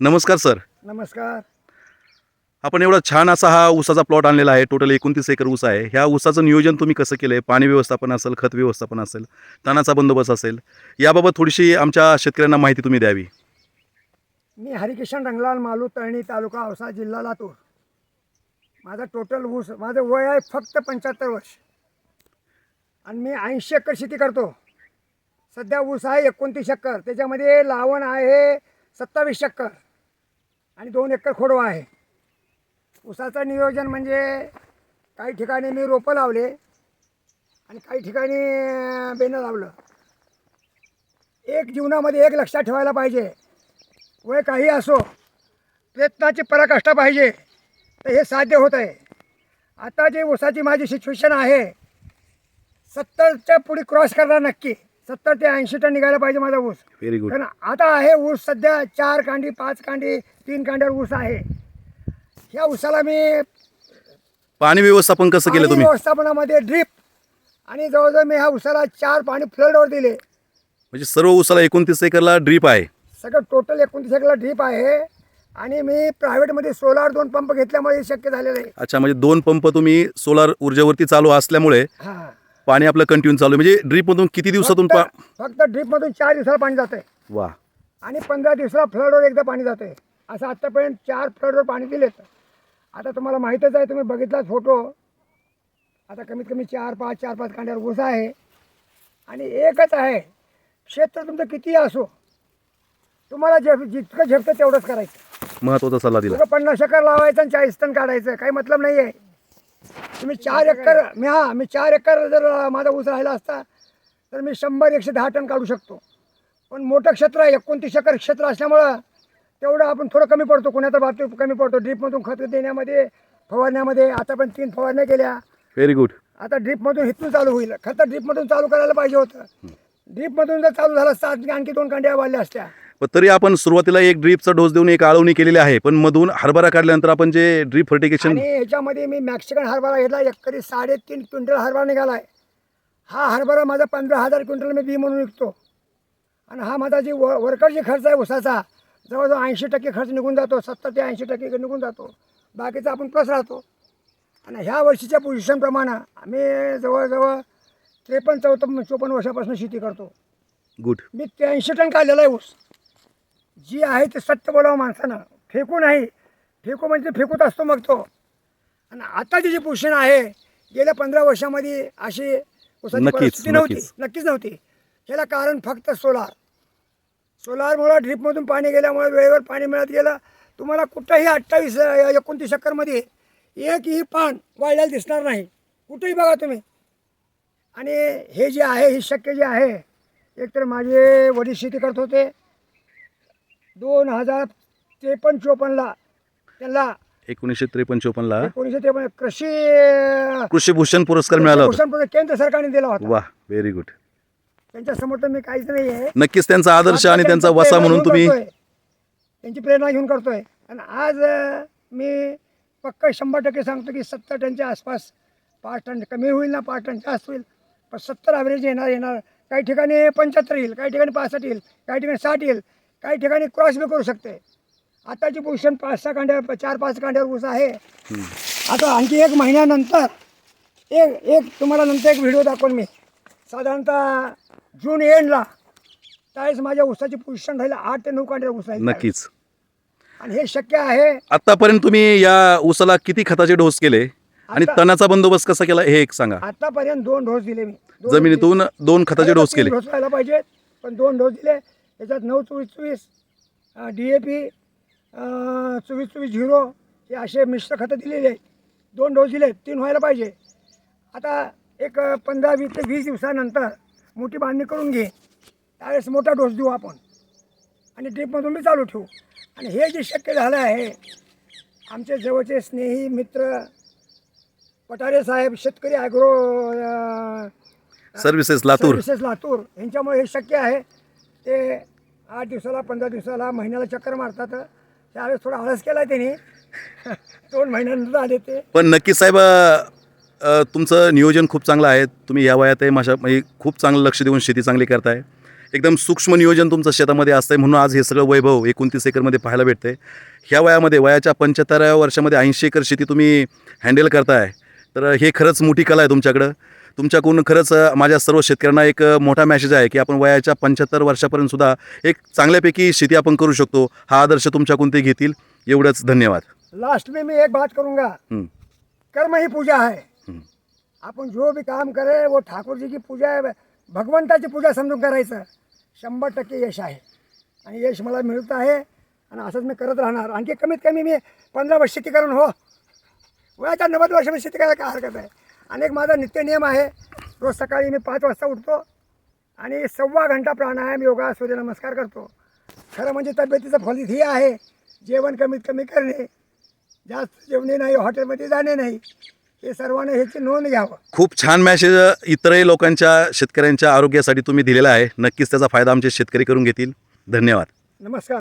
नमस्कार सर. नमस्कार. आपण एवढा छान असा हा ऊसाचा प्लॉट आणलेला आहे. टोटल एकोणतीस एकर ऊस आहे. ह्या ऊसाचं नियोजन तुम्ही कसं केलं आहे पाणी व्यवस्थापन असेल खत व्यवस्थापन असेल तणाचा बंदोबस्त असेल याबाबत थोडीशी आमच्या शेतकऱ्यांना माहिती तुम्ही द्यावी. मी हरिकिशन रंगलाल मालू तळणी तालुका औसा जिल्हा लातूर. माझा टोटल ऊस माझं वय आहे फक्त पंच्याहत्तर वर्ष. आणि मी ऐंशी एकर शेती करतो. सध्या ऊस आहे एकोणतीस एकर. त्याच्यामध्ये लावण आहे सत्तावीस एकर. आणि दोन एकर खोडवा आहे. ऊसाचं नियोजन म्हणजे काही ठिकाणी मी रोपं लावले आणि काही ठिकाणी बेनं लावलं. एक जीवनामध्ये एक लक्षात ठेवायला पाहिजे. वय काही असो प्रयत्नाची पराकाष्ठा पाहिजे तर हे साध्य होत आहे. आता जे ऊसाची माझी सिच्युएशन आहे सत्तरच्या पुढे क्रॉस करणार नक्की. सत्तर ते ऐंशी टन निघायला पाहिजे माझा ऊस. व्हेरी गुड कारण आता आहे ऊस सध्या चार कांडी पाच कांडी तीन कांड्यावर ऊस आहे. ह्या ऊसाला मी पाणी व्यवस्थापन कसं केलं पाणी तुम्ही? व्यवस्थापनामध्ये ड्रीप आणि जवळजवळ मी ह्या ऊसाला चार पाणी फ्लडवर दिले. म्हणजे सर्व ऊसाला एकोणतीस एकरला ड्रीप आहे. सगळं टोटल एकोणतीस एकला ड्रीप आहे. आणि मी प्रायव्हेटमध्ये सोलार दोन पंप घेतल्यामुळे हे शक्य झालेलं आहे. अच्छा म्हणजे दोन पंप तुम्ही सोलार ऊर्जेवरती चालू असल्यामुळे हां. पाणी आपलं कंटिन्यू चालू आहे. म्हणजे ड्रीपमधून किती दिवसातून पा फक्त फक्त ड्रीपमधून चार दिवसाला पाणी जातं वा. आणि पंधरा दिवसाला फ्लडवर एकदा पाणी जातं असं आत्तापर्यंत चार फ्लडवर पाणी दिलेत. आता तुम्हाला माहीतच आहे तुम्ही बघितला फोटो आता कमीत कमी चार पाच चार पाच कांड्यावर ऊस आहे. आणि एकच आहे क्षेत्र तुमचं कितीही असो तुम्हाला जे जितकं झेपतं तेवढंच करायचं. महत्त्वाचा सल्ला दिला. तुला पन्नास एकर लावायचं आणि चाळीस टन काढायचं काही मतलब नाही आहे तुम्ही चार एकर मी हा मी चार एकर जर माझा ऊस राहिला असता तर मी शंभर एकशे दहा टन काढू शकतो. पण मोठं क्षेत्र आहे एकोणतीस एकर क्षेत्र असल्यामुळं तेवढं आपण थोडं कमी पडतो. कुणाच्या बाबतीत कमी पडतो. ड्रीपमधून खत देण्यामध्ये फवारण्यामध्ये आता पण तीन फवारण्या केल्या. व्हेरी गुड आता ड्रीपमधून इथून चालू होईल. खतं ड्रीपमधून चालू करायला पाहिजे होतं. ड्रीपमधून जर चालू झालं असतं आणखी दोन कांड्या वाढल्या असत्या. पण तरी आपण सुरुवातीला एक ड्रीपचा डोस देऊन एक आळवणी केलेली आहे पण मधून हरभरा काढल्यानंतर आपण जे ड्रीप फर्टिगेशन आणि ह्याच्यामध्ये मी मॅक्सिकन हरभरा घेतला एकरी साडेतीन क्विंटल हरभरा निघालाय. हा हरभरा माझा पंधरा हजार क्विंटल मी बी म्हणून विकतो. आणि हा माझा जे व वर्कर जे खर्च आहे उसाचा जवळजवळ ऐंशी टक्के खर्च निघून जातो सत्तर ते ऐंशी टक्के निघून जातो. बाकीचा आपण प्लस राहतो. आणि ह्या वर्षीच्या पोझिशनप्रमाणे आम्ही जवळजवळ त्रेपन्न चौपन्न चोपन्न वर्षापासून शेती करतो. गुड मी त्र्याऐंशी टन काढलेला आहे ऊस. जी आहे ते सत्य बोलावं माणसानं. फेकू नाही. फेकू म्हणजे फेकूत असतो मग तो. आणि आताची जी पोझिशन आहे गेल्या पंधरा वर्षामध्ये अशी नक्कीच, परिस्थिती नव्हती. नक्कीच. नक्कीच नव्हती. ह्याला कारण फक्त सोलार. सोलारमुळं ड्रीपमधून पाणी गेल्यामुळे वेळेवर पाणी मिळत गेलं. तुम्हाला कुठंही अठ्ठावीस एकोणतीस एकरमध्ये एकही पान वाळलेलं दिसणार नाही. कुठेही बघा तुम्ही. आणि हे जे आहे हे शक्य जे आहे एकतर माझे वडील शेती करत होते. दोन हजार त्रेपन्न चोपन्नला. त्यांना एकोणीसशे त्रेपन्न चोपन्नला. एकोणीसशे त्रेपन्न कृषी अं, कृषी भूषण पुरस्कार मिळाला होता. भूषण पुरस्कार केंद्र सरकारने दिला होता. वा व्हेरी गुड त्यांच्यासमोर तर मी काहीच नाही आहे नक्कीच त्यांचा आदर्श आणि त्यांचा वसा म्हणून तुम्ही. त्यांची प्रेरणा घेऊन करतोय. आणि आज अं, मी पक्क शंभर टक्के सांगतो की सत्तर टनच्या आसपास पाच टन कमी होईल ना पाच टन जास्त होईल. पण सत्तर ॲव्हरेज येणार येणार. काही ठिकाणी पंच्याहत्तर येईल काही ठिकाणी पासष्ट येईल काही ठिकाणी साठ येईल. काही ठिकाणी क्रॉस बी करू शकते. आताची पोझिशन पाच सहा कांड्या चार पाच कांड्यावर ऊस आहे. आता आणखी एक महिन्यानंतर एक एक तुम्हाला नंतर एक व्हिडिओ दाखवून मी. साधारणतः जून एंडला त्यावेळेस माझ्या ऊसाची पोझिशन राहिलं आठ ते नऊ कांड्या ऊस राहील नक्कीच. आणि हे शक्य आहे. आतापर्यंत तुम्ही या ऊसाला किती खताचे डोस केले? आणि आता- तणाचा बंदोबस्त कसा केला? हे एक सांगा. आतापर्यंत दोन डोस दिले मी. दोन जमिनीतून दोन खताचे डोस केले. डोस व्हायला पाहिजेत पण दोन डोस दिले. त्याच्यात नऊ चोवीस चोवीस डी ए पी चोवीस चोवीस झिरो हे असे मिश्र खतं दिलेले आहेत. दोन डोस दिले तीन व्हायला पाहिजे. आता एक पंधरा वीस ते वीस दिवसानंतर मोठी बांधणी करून घे. त्यावेळेस मोठा डोस देऊ आपण. आणि ड्रीपमधून मी चालू ठेवू. आणि हे जे शक्य झालं आहे आमचे जवळचे स्नेही मित्र पटारे साहेब शेतकरी agro services Latur. Services Latur यांच्यामुळे हे शक्य आहे. ते आठ दिवसाला पंधरा दिवसाला महिन्याला चक्कर मारतात. त्यावेळेस थोडा आळस केला आहे त्यांनी. दोन महिन्यानंतर आले ते. पण नक्की साहेब अ, तुमचं नियोजन खूप चांगलं आहे. तुम्ही या वयात आहे माझ्या म्हणजे खूप चांगलं लक्ष देऊन शेती चांगली करताय. एकदम सूक्ष्म नियोजन तुमचं शेतामध्ये असतंय म्हणून आज हे सगळं वैभव एकोणतीस एकरमध्ये पाहायला भेटतंय. ह्या वयामध्ये वयाच्या पंच्याहत्तराव्या वर्षामध्ये ऐंशी एकर शेती तुम्ही हँडल करताय. तर हे खरंच मोठी कला आहे तुमच्याकडं. तुमच्याकडून खरंच माझ्या सर्व शेतकऱ्यांना एक मोठा मॅसेज आहे की आपण वयाच्या पंच्याहत्तर वर्षापर्यंत सुद्धा एक चांगल्यापैकी शेती आपण करू शकतो. हा आदर्श तुमच्याकडून ते घेतील. एवढंच धन्यवाद. लास्ट में मैं एक बात करूँगा. कर्म ही पूजा है हं. आपण जो भी काम करे वो ठाकूर जी की पूजा आहे भगवंताची पूजा समजून करायचं. शंभर टक्के यश आहे. आणि यश मला मिळत आहे आणि असंच मी करत राहणार. आणखी कमीत कमी मी पंधरा वर्ष शेती करून हो. वयाच्या नव्वद वर्ष मी शेती करायला काय हरकत आहे? आणि एक माझा नित्य नियम आहे. रोज सकाळी मी पाच वाजता उठतो आणि सव्वा घंटा प्राणायाम योगा सूर्यनमस्कार करतो. खरं म्हणजे तब्येतीचं फलित ही आहे. जेवण कमीत कमी करणे जास्त जेवणे नाही हॉटेलमध्ये जाणे नाही हे सर्वांना ह्याची नोंद घ्यावं. खूप छान मॅसेज इतरही लोकांच्या शेतकऱ्यांच्या आरोग्यासाठी तुम्ही दिलेला आहे. नक्कीच त्याचा फायदा आमचे शेतकरी करून घेतील. धन्यवाद. नमस्कार.